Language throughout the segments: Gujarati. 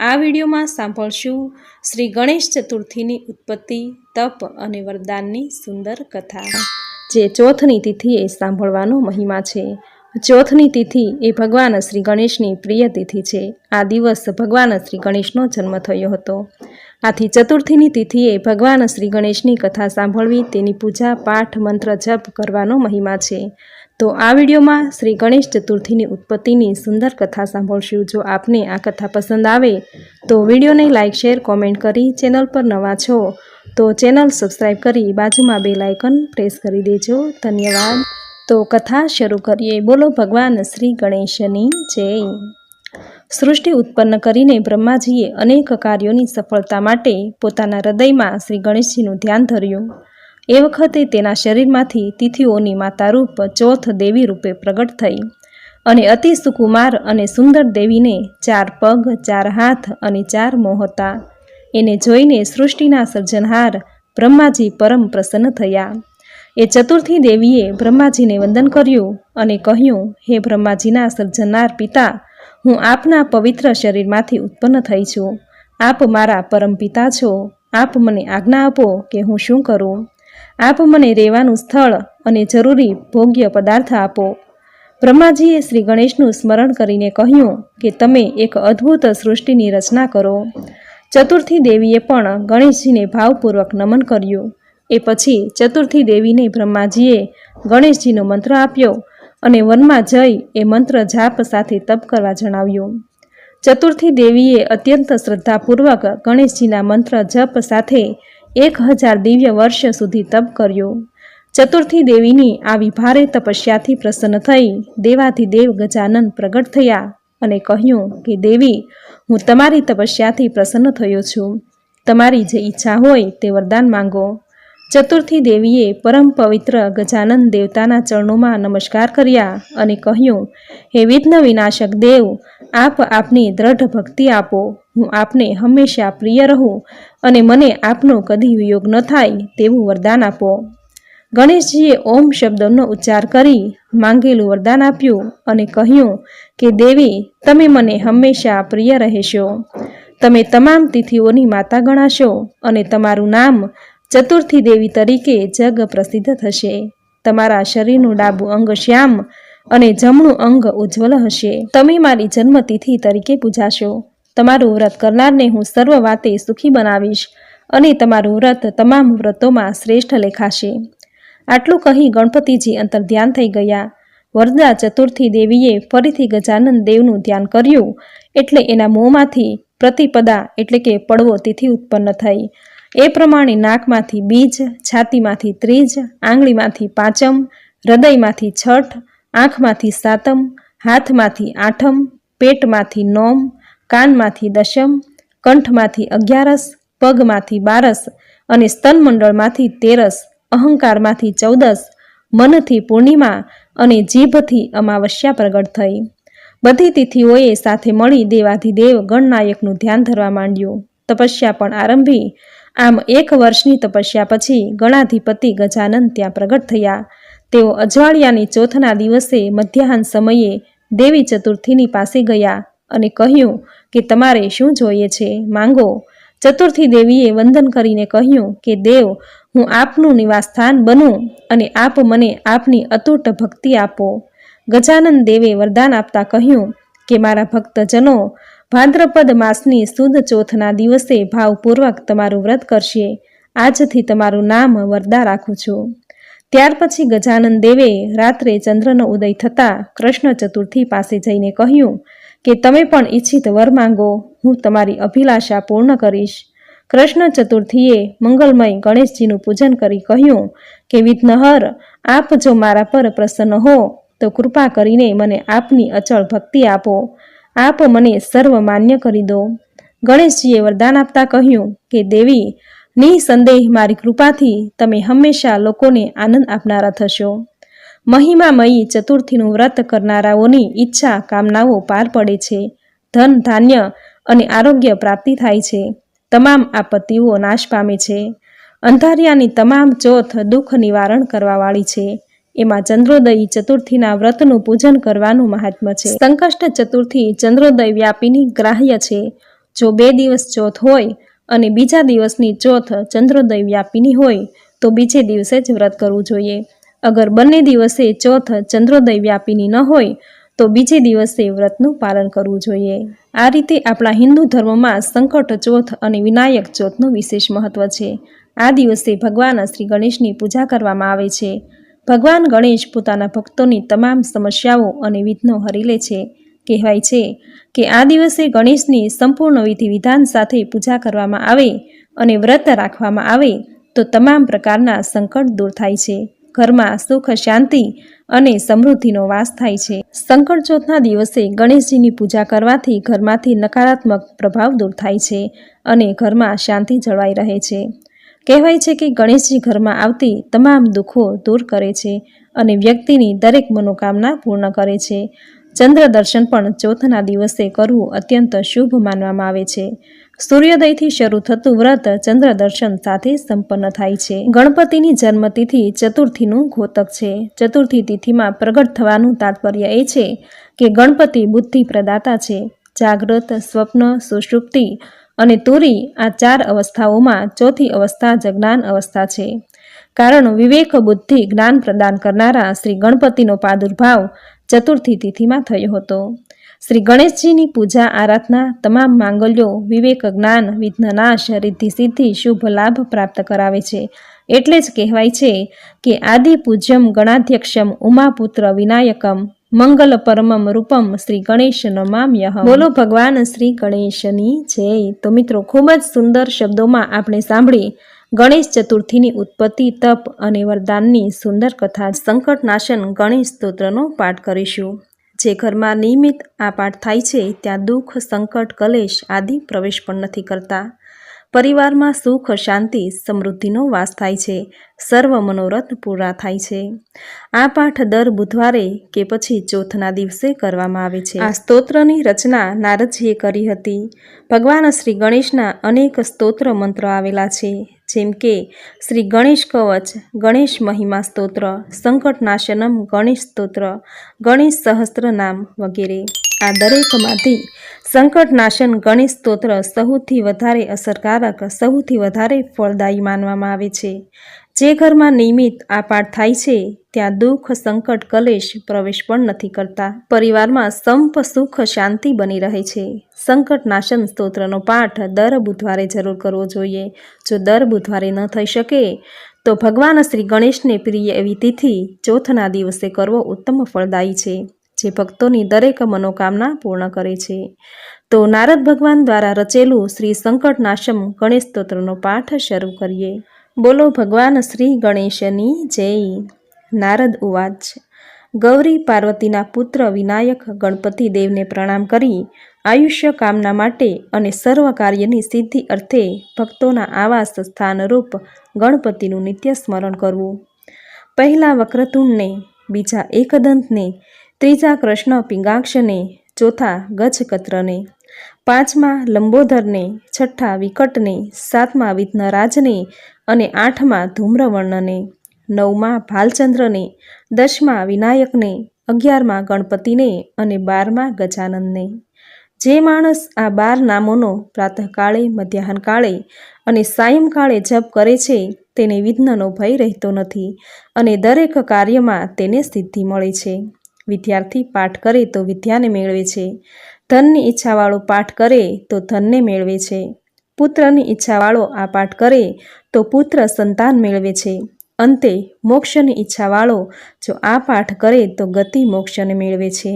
આ વિડીયોમાં સાંભળશું શ્રી ગણેશ ચતુર્થીની ઉત્પત્તિ, તપ અને વરદાનની સુંદર કથા, જે ચોથની તિથિએ સાંભળવાનો મહિમા છે. ચોથની તિથિ એ ભગવાન શ્રી ગણેશની પ્રિય તિથિ છે. આ દિવસ ભગવાન શ્રી ગણેશનો જન્મ થયો હતો. આથી ચતુર્થીની તિથિએ ભગવાન શ્રી ગણેશની કથા સાંભળવી તેની પૂજા, પાઠ, મંત્ર જપ કરવાનો મહિમા છે. તો આ વિડીયોમાં શ્રી ગણેશ ચતુર્થીની ઉત્પત્તિની સુંદર કથા સાંભળશું. જો આપને આ કથા પસંદ આવે, તો વિડીયોને લાઇક શેર, કોમેન્ટ કરી ચેનલ પર નવા છો, તો ચેનલ સબસ્ક્રાઈબ કરી બાજુમાં બે લાઇકન પ્રેસ કરી દેજો. ધન્યવાદ. તો કથા શરૂ કરીએ. બોલો ભગવાન શ્રી ગણેશની જય. સૃષ્ટિ ઉત્પન્ન કરીને બ્રહ્માજીએ અનેક કાર્યોની સફળતા માટે પોતાના હૃદયમાં શ્રી ગણેશજીનું ધ્યાન ધર્યું. એ વખતે તેના શરીરમાંથી તિથિઓની માતારૂપ ચોથ દેવી રૂપે પ્રગટ થઈ અને અતિ સુકુમાર અને સુંદર દેવીને ચાર પગ, ચાર હાથ અને ચાર મોં હતા. એને જોઈને સૃષ્ટિના સર્જનહાર બ્રહ્માજી પરમ પ્રસન્ન થયા. એ ચતુર્થી દેવીએ બ્રહ્માજીને વંદન કર્યું અને કહ્યું, હે બ્રહ્માજીના સર્જનાર પિતા હું આપના પવિત્ર શરીરમાંથી ઉત્પન્ન થઈ છું. આપ મારા પરમપિતા છો. આપ મને આજ્ઞા આપો કે હું શું કરું. આપ મને રહેવાનું સ્થળ અને જરૂરી ભોગ્ય પદાર્થ આપો. બ્રહ્માજીએ શ્રી ગણેશનું સ્મરણ કરીને કહ્યું કે તમે એક અદ્ભુત સૃષ્ટિની રચના કરો. ચતુર્થી દેવીએ પણ ગણેશજીને ભાવપૂર્વક નમન કર્યું. એ પછી ચતુર્થી દેવીને બ્રહ્માજીએ ગણેશજીનો મંત્ર આપ્યો અને વનમાં જઈ એ મંત્ર જાપ સાથે તપ કરવા જણાવ્યું. ચતુર્થી દેવીએ અત્યંત શ્રદ્ધાપૂર્વક ગણેશજીના મંત્ર જપ સાથે એક હજાર દિવ્ય વર્ષ સુધી તપ કર્યું. ચતુર્થી દેવીની આવી ભારે તપસ્યાથી પ્રસન્ન થઈ દેવાધિદેવ ગજાનન પ્રગટ થયા અને કહ્યું કે, દેવી, હું તમારી તપસ્યાથી પ્રસન્ન થયો છું. તમારી જે ઈચ્છા હોય તે વરદાન માંગો. ચતુર્થી દેવીએ પરમ પવિત્ર ગજાનન દેવતાના ચરણોમાં નમસ્કાર કર્યા અને કહ્યું, હે વિઘ્ન વિનાશક દેવ, આપ આપની દ્રઢ ભક્તિ આપો. હું આપને હંમેશા પ્રિય રહું અને મને આપનો કદી વિયોગ ન થાય તેવું વરદાન આપો. ગણેશજીએ ઓમ શબ્દનો ઉચ્ચાર કરી માંગેલું વરદાન આપ્યું અને કહ્યું કે, દેવી, તમે મને હંમેશા પ્રિય રહેશો. તમે તમામ તિથિઓની માતા ગણાશો અને તમારું નામ ચતુર્થી દેવી તરીકે જગ પ્રસિદ્ધ થશે. તમારા શરીરનું ડાબું અંગ શ્યામ અને જમણું અંગ ઉજ્જવલ હશે. તમે મારી જન્મતિથિ તરીકે પૂજાશો. તમારું વ્રત કરનારને હું સર્વ વાતે સુખી બનાવીશ અને તમારું વ્રત તમામ વ્રતોમાં શ્રેષ્ઠ લેખાશે. આટલું કહી ગણપતિજી અંતર ધ્યાન થઈ ગયા. વરદા ચતુર્થી દેવીએ ફરીથી ગજાનંદ દેવનું ધ્યાન કર્યું એટલે એના મોંમાંથી પ્રતિપદા એટલે કે પડવો તિથિ ઉત્પન્ન થઈ. એ પ્રમાણે નાકમાંથી બીજ, છાતીમાંથી ત્રીજ, આંગળીમાંથી પાંચમ, હૃદયમાંથી છઠ, આંખમાંથી સાતમ, હાથમાંથી આઠમ, પેટમાંથી નોમ, કાનમાંથી દશમ, કંઠમાંથી અગિયારસ, પગમાંથી બારસ અને સ્તનમંડળમાંથી તેરસ, અહંકારમાંથી ચૌદસ, મનથી પૂર્ણિમા અને જીભથી અમાવસ્યા પ્રગટ થઈ. બધી તિથિઓએ સાથે મળી દેવાધિદેવ ગણનાયકનું ધ્યાન ધરવા માંડ્યું. તપસ્યા પણ આરંભી. આમ એક વર્ષની તપસ્યા પછી ગણાધિપતિ ગજાનંદ ત્યાં પ્રગટ થયા. તેઓ અજવાળિયાની ચોથના દિવસે મધ્યાહન સમયે દેવી ચતુર્થીની પાસે ગયા અને કહ્યું કે તમારે શું જોઈએ છે? માંગો. ચતુર્થી દેવીએ વંદન કરીને કહ્યું કે, દેવ, હું આપનું નિવાસસ્થાન બનું અને આપ મને આપની અતૂટ ભક્તિ આપો. ગજાનંદ દેવે વરદાન આપતા કહ્યું કે, મારા ભક્તજનો ભાદ્રપદ માસની સુદ ચોથના દિવસે ભાવપૂર્વક તમારું વ્રત કરશે. આજથી તમારું નામ વરદા રાખું છું. ત્યાર પછી ગજાનંદ દેવે રાત્રે ચંદ્રનો ઉદય થતાં કૃષ્ણ ચતુર્થી પાસે જઈને કહ્યું કે, તમે પણ ઈચ્છિત વર માંગો. હું તમારી અભિલાષા પૂર્ણ કરીશ. કૃષ્ણ ચતુર્થીએ મંગલમય ગણેશજીનું પૂજન કરી કહ્યું કે, વિઘ્નહર, આપ જો મારા પર પ્રસન્ન હો, તો કૃપા કરીને મને આપની અચળ ભક્તિ આપો. આપ મને સર્વ માન્ય કરી દો. ગણેશજીએ વરદાન આપતા કહ્યું કે, દેવી, નિસંદેહ મારી કૃપાથી તમે હંમેશા લોકોને આનંદ આપનારા થશો. મહિમામયી ચતુર્થીનું વ્રત કરનારાઓની ઈચ્છા કામનાઓ પાર પડે છે. ધન, ધાન્ય અને આરોગ્ય પ્રાપ્તિ થાય છે. તમામ આપત્તિઓ નાશ પામે છે. અંધારિયાની તમામ ચોથ દુઃખ નિવારણ કરવાવાળી છે. એમાં ચંદ્રોદયી ચતુર્થીના વ્રતનું પૂજન કરવાનું મહાત્મ્ય છે. સંકષ્ટ ચતુર્થી ચંદ્રોદય વ્યાપીની ગ્રાહ્ય છે. જો બે દિવસ ચોથ હોય અને બીજા દિવસની ચોથ ચંદ્રોદય વ્યાપીની હોય, તો બીજે દિવસે જ વ્રત કરવું જોઈએ. અગર બંને દિવસે ચોથ ચંદ્રોદય વ્યાપીની ન હોય, તો બીજે દિવસે વ્રતનું પાલન કરવું જોઈએ. આ રીતે આપણા હિન્દુ ધર્મમાં સંકટ ચોથ અને વિનાયક ચોથનું વિશેષ મહત્વ છે. આ દિવસે ભગવાન શ્રી ગણેશની પૂજા કરવામાં આવે છે. ભગવાન ગણેશ પોતાના ભક્તોની તમામ સમસ્યાઓ અને વિઘ્નો હરી લે છે. કહેવાય છે કે આ દિવસે ગણેશની સંપૂર્ણ વિધિ વિધાન સાથે પૂજા કરવામાં આવે અને વ્રત રાખવામાં આવે તો તમામ પ્રકારના સંકટ દૂર થાય છે. ઘરમાં સુખ, શાંતિ અને સમૃદ્ધિનો વાસ થાય છે. સંકટ ચોથના દિવસે ગણેશજીની પૂજા કરવાથી ઘરમાંથી નકારાત્મક પ્રભાવ દૂર થાય છે અને ઘરમાં શાંતિ જળવાઈ રહે છે. કહેવાય છે કે ગણેશજી ઘરમાં આવતી તમામ દુઃખો દૂર કરે છે અને વ્યક્તિની દરેક મનોકામના પૂર્ણ કરે છે. ચંદ્ર દર્શન પણ ચોથના દિવસે કરવું અત્યંત શુભ માનવામાં આવે છે. સૂર્યોદયથી શરૂ થતું વ્રત ચંદ્ર દર્શન સાથે સંપન્ન થાય છે. ગણપતિની જન્મતિથિ ચતુર્થીનું ઘોતક છે. ચતુર્થી તિથિમાં પ્રગટ થવાનું તાત્પર્ય એ છે કે ગણપતિ બુદ્ધિ પ્રદાતા છે. જાગ્રત, સ્વપ્ન, સુષુપ્તિ અને તુરી આ ચાર અવસ્થાઓમાં ચોથી અવસ્થા જ જ્ઞાન અવસ્થા છે. કારણ વિવેક બુદ્ધિ જ્ઞાન પ્રદાન કરનારા શ્રી ગણપતિનો પ્રાદુર્ભાવ ચતુર્થી તિથિમાં થયો હતો. શ્રી ગણેશજીની પૂજા આરાધના તમામ માંગલ્યો વિવેક જ્ઞાન વિઘ્નનાશ રિદ્ધિ સિદ્ધિ શુભ લાભ પ્રાપ્ત કરાવે છે. એટલે જ કહેવાય છે કે આદિ પૂજ્યમ ગણાધ્યક્ષમ ઉમાપુત્ર વિનાયકમ મંગલ પરમમ રૂપમ શ્રી ગણેશ નમામ્યહ બોલો ભગવાન શ્રી ગણેશની જય. તો મિત્રો, ખૂબ જ સુંદર શબ્દોમાં આપણે સાંભળી ગણેશ ચતુર્થીની ઉત્પત્તિ, તપ અને વરદાનની સુંદર કથા, સંકટનાશન ગણેશ સ્તોત્રનો પાઠ કરીશું. જે ઘરમાં નિયમિત આ પાઠ થાય છે, ત્યાં દુઃખ, સંકટ, કલેશ આદિ પ્રવેશ પણ નથી કરતા. પરિવારમાં સુખ, શાંતિ, સમૃદ્ધિનો વાસ થાય છે. સર્વ મનોરથ પૂરા થાય છે. આ પાઠ દર બુધવારે કે પછી ચોથના દિવસે કરવામાં આવે છે. આ સ્તોત્રની રચના નારદજીએ કરી હતી. ભગવાન શ્રી ગણેશના અનેક સ્તોત્ર મંત્રો આવેલા છે, જેમ કે શ્રી ગણેશ કવચ, ગણેશ મહિમા સ્તોત્ર, સંકટનાશનમ ગણેશ સ્તોત્ર, ગણેશ સહસ્ત્ર નામ વગેરે. આ દરેકમાંથી સંકટનાશન ગણેશ સ્તોત્ર સૌથી વધારે અસરકારક સૌથી વધારે ફળદાયી માનવામાં આવે છે. જે ઘરમાં નિયમિત આ પાઠ થાય છે, ત્યાં દુઃખ, સંકટ, કલેશ પ્રવેશ પણ નથી કરતા. પરિવારમાં સંપ, સુખ, શાંતિ બની રહે છે. સંકટનાશન સ્તોત્રનો પાઠ દર બુધવારે જરૂર કરવો જોઈએ. જો દર બુધવારે ન થઈ શકે, તો ભગવાન શ્રી ગણેશને પ્રિય એવી તિથિ ચોથના દિવસે કરવો ઉત્તમ ફળદાયી છે. જે ભક્તોની દરેક મનોકામના પૂર્ણ કરે છે. તો નારદ ભગવાન દ્વારા રચેલું શ્રી સંકટનાશમ ગણેશ સ્તોત્રનો પાઠ શરૂ કરીએ. બોલો ભગવાન શ્રી ગણેશની જય. નારદ ઉવાચ. ગૌરી પાર્વતીના પુત્ર વિનાયક ગણપતિ દેવને પ્રણામ કરી આયુષ્ય કામના માટે અને સર્વ કાર્યની સિદ્ધિ અર્થે ભક્તોના આવાસ સ્થાનરૂપ ગણપતિનું નિત્ય સ્મરણ કરવું. પહેલા વક્રતુંડને, બીજા એકદંતને ત્રીજા કૃષ્ણ પિંગાક્ષને, ચોથા ગજકત્રને, પાંચમા લંબોદરને, છઠ્ઠા વિકટને, સાતમા વિઘ્નરાજને અને આઠમા ધૂમ્રવર્ણને, નવમા ભાલચંદ્રને, દસમા વિનાયકને, અગિયારમાં ગણપતિને અને બારમા ગજાનંદને જે માણસ આ બાર નામોનો પ્રાતઃકાળે, મધ્યાહનકાળે અને સાયંકાળે જપ કરે છે, તેને વિઘ્નનો ભય રહેતો નથી અને દરેક કાર્યમાં તેને સિદ્ધિ મળે છે. વિદ્યાર્થી પાઠ કરે તો વિદ્યાને મેળવે છે. ધનની ઈચ્છાવાળો પાઠ કરે તો ધનને મેળવે છે. પુત્રની ઈચ્છાવાળો આ પાઠ કરે તો પુત્ર સંતાન મેળવે છે. અંતે મોક્ષની ઈચ્છાવાળો જો આ પાઠ કરે તો ગતિ મોક્ષને મેળવે છે.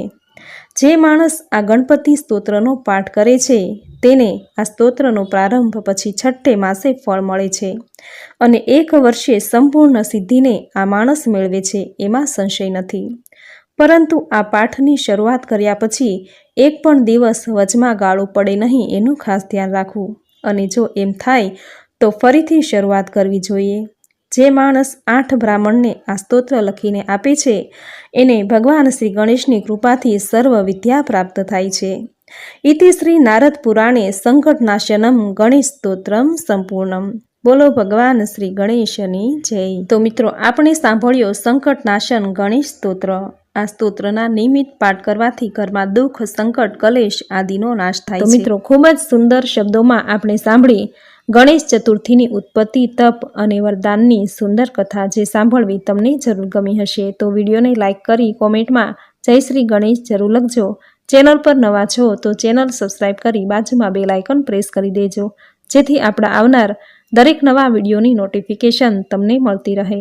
જે માણસ આ ગણપતિ સ્તોત્રનો પાઠ કરે છે, તેને આ સ્તોત્રનો પ્રારંભ પછી છઠ્ઠે માસે ફળ મળે છે અને એક વર્ષે સંપૂર્ણ સિદ્ધિને આ માણસ મેળવે છે, એમાં સંશય નથી. પરંતુ આ પાઠની શરૂઆત કર્યા પછી એક પણ દિવસ વચમાં ગાળું પડે નહીં એનું ખાસ ધ્યાન રાખવું. અને જો એમ થાય, તો ફરીથી શરૂઆત કરવી જોઈએ. જે માણસ આઠ બ્રાહ્મણને આ સ્તોત્ર લખીને આપે છે, એને ભગવાન શ્રી ગણેશની કૃપાથી સર્વ વિદ્યા પ્રાપ્ત થાય છે. ઇતિ શ્રી નારદ પુરાણે સંકટનાશનમ ગણેશ સ્તોત્રમ સંપૂર્ણમ. બોલો ભગવાન શ્રી ગણેશની જય. તો મિત્રો, આપણે સાંભળ્યો સંકટનાશન ગણેશ સ્તોત્ર. આ સ્તોત્રના નિયમિત પાઠ કરવાથી ઘરમાં દુઃખ સંકટ કલેશ આદિનો નાશ થાય છે. મિત્રો ખૂબ જ સુંદર શબ્દોમાં આપણે સાંભળી ગણેશ ચતુર્થીની ઉત્પત્તિ તપ અને વરદાનની સુંદર કથા જે સાંભળવી તમને જરૂર ગમી હશે. તો વિડીયોને લાઇક કરી કોમેન્ટમાં જય શ્રી ગણેશ જરૂર લખજો. ચેનલ પર નવા છો તો ચેનલ સબસ્ક્રાઇબ કરી બાજુમાં બે લાઇકન પ્રેસ કરી દેજો. જેથી આપણા આવનાર દરેક નવા વિડીયોની નોટિફિકેશન તમને મળતી રહે.